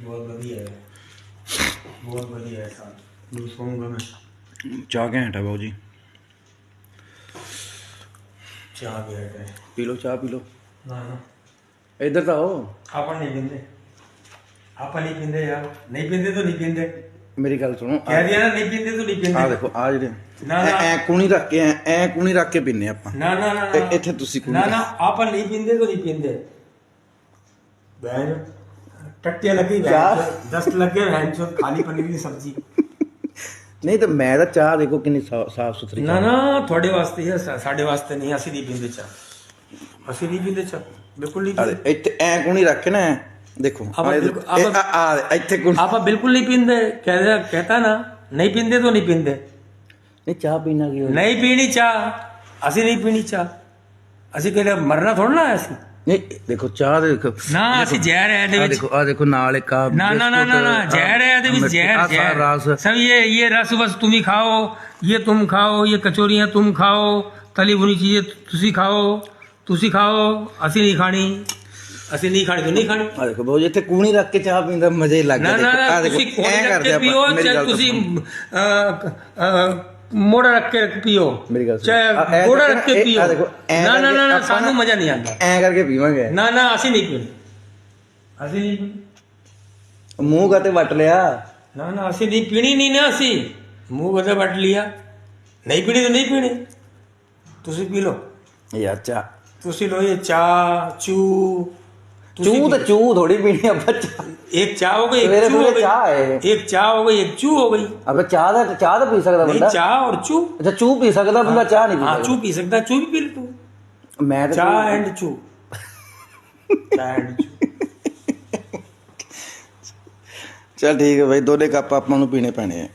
ਬਹੁਤ ਵਧੀਆ ਹੈ। ਬਹੁਤ ਵਧੀਆ ਹੈ ਸਾਲ ਨੂੰ ਸੌਂਗਾ ਮੈਂ ਚਾਹ ਘੈਂਟ ਹੈ ਬਾਊ ਜੀ। ਚਾਹ ਵੀ ਹੈ। ਪੀ ਲਓ ਚਾਹ ਪੀ ਲਓ। ਨਾ ਨਾ। ਇੱਧਰ ਤਾਂ ਆਓ। ਆਪਾਂ ਨਹੀਂ ਪੀਂਦੇ। ਆਪਾਂ ਨਹੀਂ ਪੀਂਦੇ ਯਾਰ। ਨਹੀਂ ਪੀਂਦੇ ਤਾਂ ਨਹੀਂ ਪੀਂਦੇ। ਮੇਰੀ ਗੱਲ ਸੁਣੋ ਕਹਿ ਦਿਆ ਨਾ ਨਹੀਂ ਪੀਂਦੇ ਤਾਂ ਨਹੀਂ ਆ ਪੀਂਦੇ ਦੇਖੋ ਆ ਜਿਹੜੇ ਨਾ, ਨਾ। ਐ ਕੂਣੀ ਰੱਖ ਕੇ ਐ ਐ ਕੂਣੀ ਰੱਖ ਕੇ ਪੀਨੇ ਆਪਾਂ। ਨਾ ਨਾ ਨਾ ਇੱਥੇ ਤੁਸੀਂ ਕੋਈ- ਨਾ ਨਾ ਆਪਾਂ ਨਹੀਂ ਪੀਂਦੇ ਤਾਂ ਨਹੀਂ ਪੀਂਦੇ। ਬੈਨ टट्टे लगी दस लगे खाली पनीर ਦੀ ਸਬਜ਼ੀ। ਨਹੀਂ ਤਾਂ ਮੈਂ ਤਾਂ ਚਾਹ ਦੇਖੋ ਕਿੰਨੀ ਸਾਫ਼ ਸੁਥਰੀ ਨਾ ਨਾ ਤੁਹਾਡੇ ਵਾਸਤੇ ਹੈ, ਸਾਡੇ ਵਾਸਤੇ ਨਹੀਂ ਅਸੀਂ ਨਹੀਂ ਪੀਂਦੇ ਚਾਹ। ਅਸੀਂ ਨਹੀਂ ਪੀਂਦੇ ਚਾਹ ਬਿਲਕੁਲ ਨਹੀਂ ਪੀਂਦੇ। ਇੱਥੇ ਐ ਕੋਣੀ ਰੱਖ ਨਾ? ਦੇਖੋ ਆਪਾਂ ਬਿਲਕੁਲ- ਇਹ- ਇੱਥੇ ਕੋਣੀ ਆਪਾਂ ਬਿਲਕੁਲ ਨਹੀਂ ਪੀਂਦੇ ਕਹਿੰਦਾ ਕਹਤਾ ਨਾ ਨਹੀਂ ਪੀਂਦੇ ਤਾਂ ਨਹੀਂ ਪੀਂਦੇ। ਨਹੀਂ ਚਾਹ ਪੀਣਾ ਕੀ ਨਹੀਂ ਪੀਣੀ ਚਾਹ ਅਸੀਂ ਨਹੀਂ ਪੀਣੀ ਚਾਹ। ਅਸੀਂ ਕਹਿੰਦੇ ਮਰਨਾ ਥੋੜਾ ਨਾ ਹੈ ਅਸੀਂ ਨਹੀਂ ਦੇਖੋ ਚਾਹ ਦੇ ਦੇਖੋ। ਨਾ ਅਸੀਂ ਜ਼ਹਿਰ ਹੈ ਇਹਦੇ ਵਿੱਚ। ਦੇਖੋ ਆ ਦੇਖੋ ਨਾਲ ਇੱਕ ਆ ਨਾ ਨਾ ਨਾ ਨਾ ਜ਼ਹਿਰ ਹੈ ਇਹਦੇ ਵਿੱਚ ਜ਼ਹਿਰ ਜ਼ਹਿਰ। ਰਸ। ਸਭ ਇਹ ਇਹ ਰਸ ਬਸ ਤੁਮ ਹੀ ਖਾਓ ਇਹ ਤੁਮ ਖਾਓ ਇਹ ਕਚੋਰੀਆਂ ਤੁਮ ਖਾਓ ਤਲੀ ਬੁਨੀ ਚੀਜ਼ ਤੁਸੀਂ ਖਾਓ ਤੁਸੀਂ ਖਾਓ ਅਸੀਂ ਨਹੀਂ ਖਾਣੀ ਅਸੀਂ ਨਹੀਂ ਖਾਣੀ ਨਹੀਂ ਖਾਣੀ। ਆ ਦੇਖੋ ਬਹੁਤ ਇੱਥੇ ਕੂਣੀ ਰੱਖ ਕੇ ਚਾਹ ਪੀਂਦਾ ਮਜ਼ੇ ਲੱਗਦਾ ਦੇਖੋ ਆ ਦੇਖੋ ਐ ਕਰਦੇ ਆਪਾਂ ਤੁਸੀਂ ਮੋੜਾ ਰੱਖ ਕੇ ਪੀਓ। ਮੇਰੀ ਗੱਲ ਸੁਣੋ। ਚਾਹੇ ਆ, ਐ ਗੋੜਾ ਕਰਕੇ ਰੱਖ ਕੇ ਇਹ- ਪੀਓ। ਆ ਦੇਖੋ, ਐ ਨਾ ਨਾ ਨਾ ਸਾਨੂੰ ਮਜ਼ਾ ਨਹੀਂ ਆਉਂਦਾ। ਐ ਕਰਕੇ ਪੀਵਾਂਗੇ। ਨਾ ਨਾ ਅਸੀਂ ਨਹੀਂ ਪੀਣੀ ਅਸੀਂ ਨਹੀਂ ਪੀਣੀ ਮੂੰਹ ਕਾਤੇ ਵੱਟ ਲਿਆ? ਨਾ ਨਾ ਅਸੀਂ ਨਹੀਂ ਪੀਣੀ ਨਹੀਂ ਨਾ ਅਸੀਂ। ਮੂੰਹ ਕਦੇ ਵੱਟ ਲਿਆ? ਨਹੀਂ ਪੀਣੀ ਤਾਂ ਨਹੀਂ ਪੀਣੀ। ਤੁਸੀਂ ਪੀ ਲਓ। ਯਾਰ ਚਾਹ ਤੁਸੀਂ ਲੋ ਇਹ ਚਾਹ ਚੂ ਤੁਸੀਂ ਚੂ ਤਾਂ ਚੂ ਥੋੜੀ ਪੀਣੀ ਆਪਾਂ ਚਾਹ एक चाय हो गई एक सवेरे चू हो सवेरे गई चाय है। एक चाय हो गई एक चू हो गई ਅਬੇ ਚਾਹ ਦਾ ਚਾਹ ਤਾਂ ਪੀ ਸਕਦਾ नहीं ਬੰਦਾ चाय और चू ਅੱਛਾ ਚੂ ਪੀ ਸਕਦਾ ਬੰਦਾ ਚਾਹ ਨਹੀਂ ਪੀ हाँ ਸਕਦਾ चू पी सकता है, चू भी पी ले तू ਮੈਂ ਤਾਂ चाय एंड चू चाय एंड चू ਚਲ ਠੀਕ ਹੈ ਬਾਈ ਦੋਨੇ ਕੱਪ ਆਪਾਂ ਨੂੰ ਪੀਣੇ ਪੈਣੇ ਆ